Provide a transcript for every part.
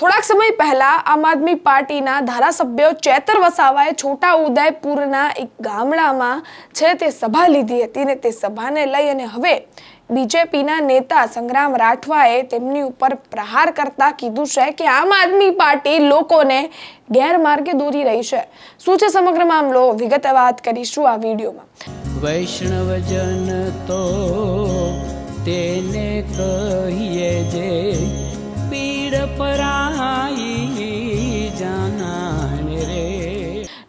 થોડાક સમય પહેલા આમ આદમી પાર્ટીના ધારાસભ્ય ચેતર વસાવાએ છોટા ઉદયપુરના એક ગામડામાં છે તે સભા લીધી હતી ને તે સભાને લઈ અને હવે બીજેપીના નેતા સંગ્રામ રાઠવાએ તેમની ઉપર પ્રહાર કરતા કીધું છે કે આમ આદમી પાર્ટી લોકોને ગેરમાર્ગે દોરી રહી છે. શું છે સમગ્ર મામલો? વિગતે વાત કરીશું આ વિડીયોમાં. વૈષ્ણવજન તો તેને કહીએ જે પીડ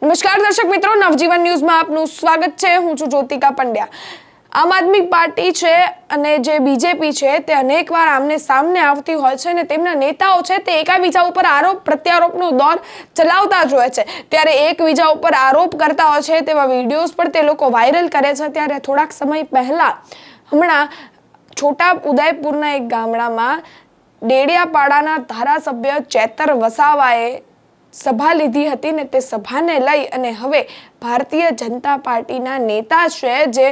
નમસ્કાર દર્શક મિત્રો, નવજીવન ન્યૂઝમાં આપનું સ્વાગત છે. હું છું જ્યોતિકા પંડ્યા. આમ આદમી પાર્ટી છે અને જે બીજેપી છે, તે અનેકવાર આમને સામને આવતી હોય છે અને તેમના નેતાઓ છે, તે એકાબીજા ઉપર આરોપ, પ્રત્યારોપનો દોર ચલાવતા જ હોય છે. ત્યારે એકબીજા ઉપર આરોપ કરતા હોય છે તેવા વિડીયોઝ પણ તે લોકો વાયરલ કરે છે. ત્યારે થોડાક સમય પહેલાં હમણાં છોટા ઉદયપુરના એક ગામડામાં ડેડિયાપાડાના ધારાસભ્ય ચેતર વસાવાએ સભા લીધી હતી ને તે સભાને લઈ અને હવે ભારતીય જનતા પાર્ટીના નેતા છે જે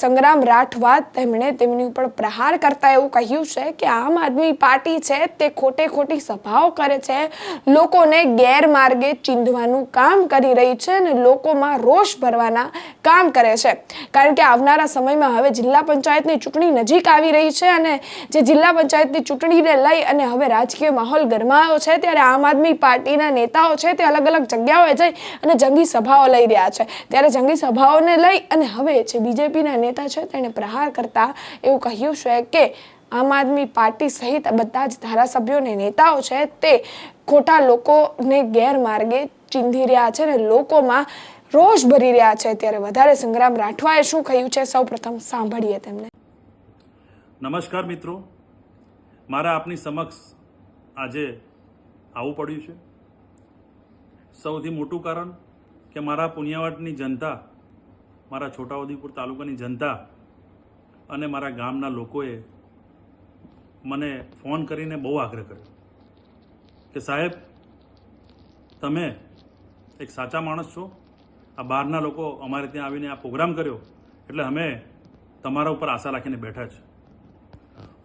સંગ્રામ રાઠવા તેમણે તેમની ઉપર પ્રહાર કરતા એવું કહ્યું છે કે આમ આદમી પાર્ટી છે તે ખોટે ખોટી સભાઓ કરે છે, લોકોને ગેરમાર્ગે ચીંધવાનું કામ કરી રહી છે અને લોકોમાં રોષ ભરવાના કામ કરે છે. કારણ કે આવનારા સમયમાં હવે જિલ્લા પંચાયતની ચૂંટણી નજીક આવી રહી છે અને જે જિલ્લા પંચાયતની ચૂંટણીને લઈ અને હવે રાજકીય માહોલ ગરમાયો છે ત્યારે આમ આદમી પાર્ટીના નેતાઓ છે તે અલગ અલગ જગ્યાઓએ જઈ અને જંગી સભાઓ લઈ રહ્યા છે. ત્યારે જંગી સભાઓને લઈ અને હવે જે બીજેપીના નેતા છે તેણે પ્રહાર કરતા એવું કહ્યું છે કે આમ આદમી પાર્ટી સહિત બધા જ ધારાસભ્યોને નેતાઓ છે તે ખોટા લોકોને ગેરમાર્ગે ચીંધી રહ્યા છે અને લોકોમાં રોષ ભરી રહ્યા છે. ત્યારે વધારે સંગ્રામ રાઠવાએ શું કહ્યું છે? સૌ પ્રથમ સાંભળીએ તેમને. નમસ્કાર મિત્રો. મારા આપની સમક્ષ આજે આવવું પડ્યું છે. સૌથી મોટું કારણ કે મારા પુણ્યવાટની જનતા મારા છોટાઉદેપુર તાલુકાની જનતા અને મારા ગામના લોકોએ મને ફોન કરીને બહુ આગ્રહ કર્યો કે સાહેબ, તમે એક સાચા માણસ છો. આ બહારના લોકો અમારે ત્યાં આવીને આ પ્રોગ્રામ કર્યો એટલે અમે તમારા ઉપર આશા રાખીને બેઠા છે.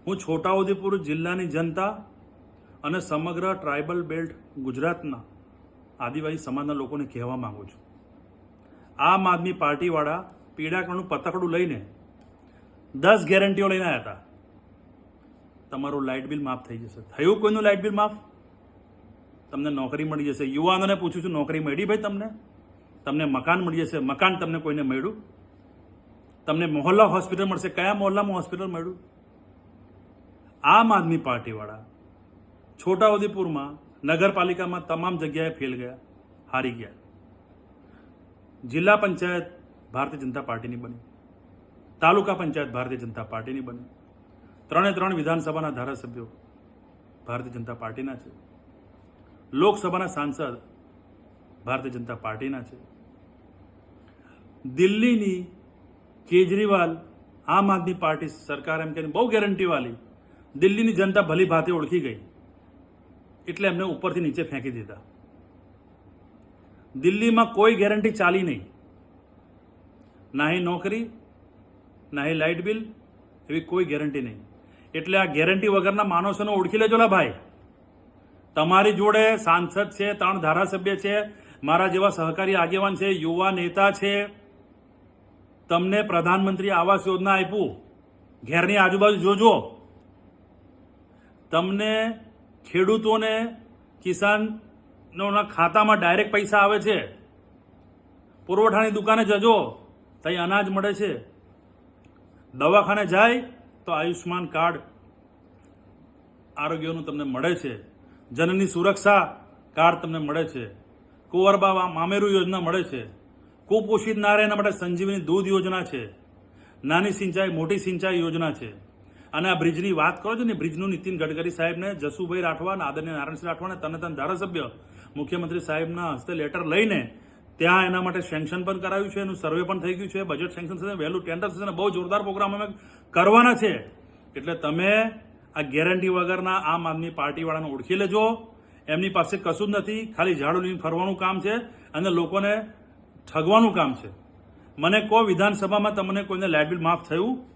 હું છોટાઉદેપુર જિલ્લાની જનતા અને સમગ્ર ટ્રાઇબલ બેલ્ટ ગુજરાતના આદિવાસી સમાજના લોકોને કહેવા માગું છું. આમ આદમી પાર્ટીવાળા પીડાકણનું પતકડું લઈને દસ ગેરંટીઓ લઈને આવ્યા હતા. તમારું લાઇટ બિલ માફ થઈ જશે. થયું કોઈનું લાઇટ બિલ માફ? તમને નોકરી મળી જશે. યુવાનોને પૂછું છું, નોકરી મળી ભાઈ તમને? તમને મકાન મળી જશે. મકાન તમને કોઈને મળ્યું? તમને મોહલ્લા હોસ્પિટલ મળશે. કયા મોહલ્લામાં હોસ્પિટલ મળ્યું? આમ આદમી પાર્ટીવાળા છોટાઉદેપુરમાં, નગરપાલિકામાં તમામ જગ્યાએ ફેલ ગયા, હારી ગયા. જિલ્લા પંચાયત ભારતીય જનતા પાર્ટીની બની. તાલુકા પંચાયત ભારતીય જનતા પાર્ટીની બની. ત્રણે ત્રણ વિધાનસભાના ધારાસભ્યો ભારતીય જનતા પાર્ટીના છે. લોકસભાના સાંસદ ભારતીય જનતા પાર્ટીના છે. દિલ્હીની કેજરીવાલ આમ આદમી પાર્ટી સરકાર એમ કે બહુ ગેરંટીવાળી દિલ્હીની જનતા ભલી ભાતે ઓળખી ગઈ. એટલે એમને ઉપરથી નીચે ફેંકી દીધા. દિલ્હીમાં કોઈ ગેરંટી ચાલી નહીં. નાહી નોકરી નાહી લાઇટ બિલ, એવી કોઈ ગેરંટી નહીં. એટલે આ ગેરંટી વગરના માણસોને ઓળખી લેજો ભાઈ. તમારી જોડે સાંસદ છે, ત્રણ ધારાસભ્ય છે, મારા જેવા સહકારી આગેવાન છે, યુવા નેતા છે, તમને પ્રધાનમંત્રી આવાસ યોજના આપ્યું. ઘેરની આજુબાજુ જોજો. તમને ખેડૂતોને કિસાનોના ખાતામાં ડાયરેક્ટ પૈસા આવે છે. પુરવઠાની દુકાને જજો ત્યાં અનાજ મળે છે. દવાખાને જાય, તો આયુષ્માન કાર્ડ આરોગ્યનું તમને મળે છે. જનની સુરક્ષા કાર્ડ તમને મળે છે. કુંવરબા મામેરુ યોજના મળે છે. કુપોષિત નારાયણના માટે સંજીવની દૂધ યોજના છે. નાની સિંચાઈ, મોટી સિંચાઈ યોજના છે. અને આ બ્રિજની વાત કરો છો ને, બ્રિજનું નીતિન ગડકરી સાહેબને, જસુભાઈ રાઠવા આદરણીય નારાયણસિંહ રાઠવાને, તને તન ધારાસભ્ય, મુખ્યમંત્રી સાહેબના હસ્તે લેટર લઈને ત્યાં એના માટે સેન્કશન પણ કરાવ્યું છે, એનું સર્વે પણ થઈ ગયું છે બજેટ સેન્કશન થશે વહેલું ટેન્ડર થશે અને બહુ જોરદાર પ્રોગ્રામ અમે કરવાના છે. એટલે તમે આ ગેરંટી વગરના આમ આદમી પાર્ટીવાળાને ઓળખી લેજો. એમની પાસે કશું જ નથી, ખાલી ઝાડુ લઈને ફરવાનું કામ છે અને લોકોને ઠગવાનું કામ છે. મને કહો વિધાનસભામાં તમને કોઈને લાઇટ બિલ માફ થયું?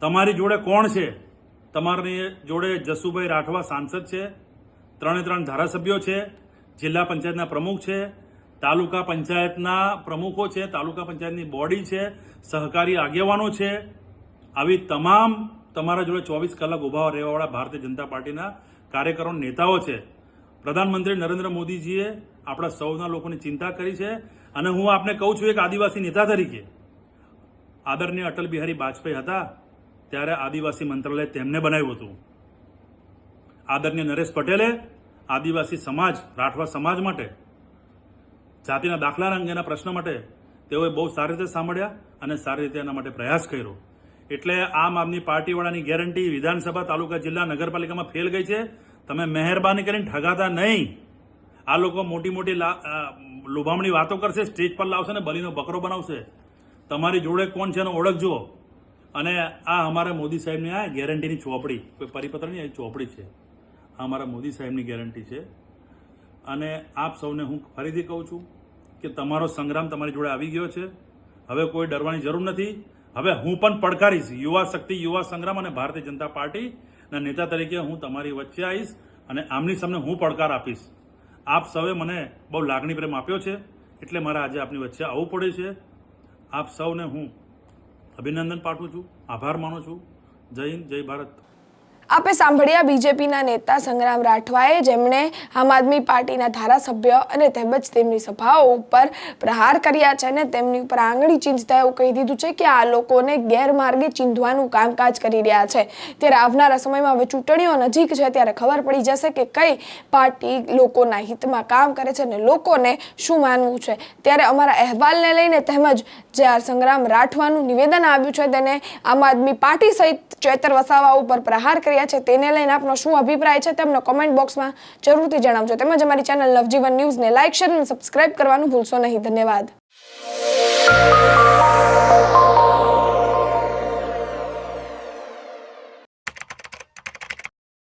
તમારી જોડે કોણ છે? તમારી જોડે જસુભાઈ રાઠવા સાંસદ છે, ત્રણે ત્રણ ધારાસભ્યો છે, જિલ્લા પંચાયતના પ્રમુખ છે, તાલુકા પંચાયતના પ્રમુખો છે, તાલુકા પંચાયતની બોડી છે, સહકારી આગેવાનો છે. આવી તમામ તમારા જોડે ચોવીસ કલાક ઊભા રહેવાવાળા ભારતીય જનતા પાર્ટીના કાર્યકરો નેતાઓ છે. પ્રધાનમંત્રી નરેન્દ્ર મોદીજીએ આપણા સૌના લોકોની ચિંતા કરી છે અને હું આપને કહું છું એક આદિવાસી નેતા તરીકે. આદરણીય અટલ બિહારી વાજપેયી હતા. ત્યારે આદિવાસી મંત્રાલય તેમને બનાવ્યું હતું. આદરણીય નરેશ પટેલે આદિવાસી સમાજ, રાઠવા સમાજ માટે, જાતિના દાખલા અંગેના પ્રશ્ન માટે તેઓએ બહુ સારી રીતે સાંભળ્યા અને સારી રીતે એના માટે પ્રયાસ કર્યો. એટલે આમ આદમી પાર્ટીવાળાની ગેરંટી વિધાનસભા, તાલુકા, જિલ્લા, નગરપાલિકામાં ફેલ ગઈ છે. તમે મહેરબાની કરીને ઠગાતા નહીં. આ લોકો મોટી મોટી લોભામણી વાતો કરશે, સ્ટેજ પર લાવશે ને બલીનો બકરો બનાવશે. તમારી જોડે કોણ છે એનો ઓળખજો અને આ અમારા મોદી સાહેબની, આ ગેરંટીની ચોપડી, કોઈ પરિપત્ર નહીં ચોપડી છે. આ અમારા મોદી સાહેબની ગેરંટી છે. અને આપ સૌને હું ફરીથી કહું છું કે તમારો સંગ્રામ તમારી જોડે આવી ગયો છે. હવે કોઈ ડરવાની જરૂર નથી. હવે હું પણ પડકારીશ. યુવા શક્તિ, યુવા સંગ્રામ અને ભારતીય જનતા પાર્ટીના નેતા તરીકે હું તમારી વચ્ચે આવીશ અને આમની સામે હું પડકાર આપીશ. આપ સૌએ મને બહુ લાગણી પ્રેમ આપ્યો છે. એટલે મારે આજે આપની વચ્ચે આવવું પડે છે. આપ સૌને હું અભિનંદન પાઠવું છું. આભાર માનું છું. જય હિન્દ જય ભારત. આપે સાંભળ્યા બીજેપીના નેતા સંગ્રામ રાઠવાએ જેમણે આમ આદમી પાર્ટીના ધારાસભ્ય અને તેમજ તેમની સભાઓ ઉપર પ્રહાર કર્યા છે અને તેમની ઉપર આંગળી ચીંધતા એવું કહી દીધું છે કે આ લોકોને ગેરમાર્ગે ચીંધવાનું કામકાજ કરી રહ્યા છે. ત્યારે આવનારા સમયમાં હવે ચૂંટણીઓ નજીક છે ત્યારે ખબર પડી જશે કે કઈ પાર્ટી લોકોના હિતમાં કામ કરે છે અને લોકોને શું માનવું છે. ત્યારે અમારા અહેવાલને લઈને તેમજ જે આ સંગ્રામ રાઠવાનું નિવેદન આવ્યું છે તેને આમ આદમી પાર્ટી સહિત ચેતર વસાવા ઉપર પ્રહાર કર્યા છે તેને લઈને આપનો શું અભિપ્રાય છે તેમનો કોમેન્ટ બોક્સમાં જરૂરથી જણાવજો. તેમજ અમારી ચેનલ નવજીવન ન્યૂઝને લાઇક શેર અને સબસ્ક્રાઇબ કરવાનું ભૂલશો નહીં. ધન્યવાદ.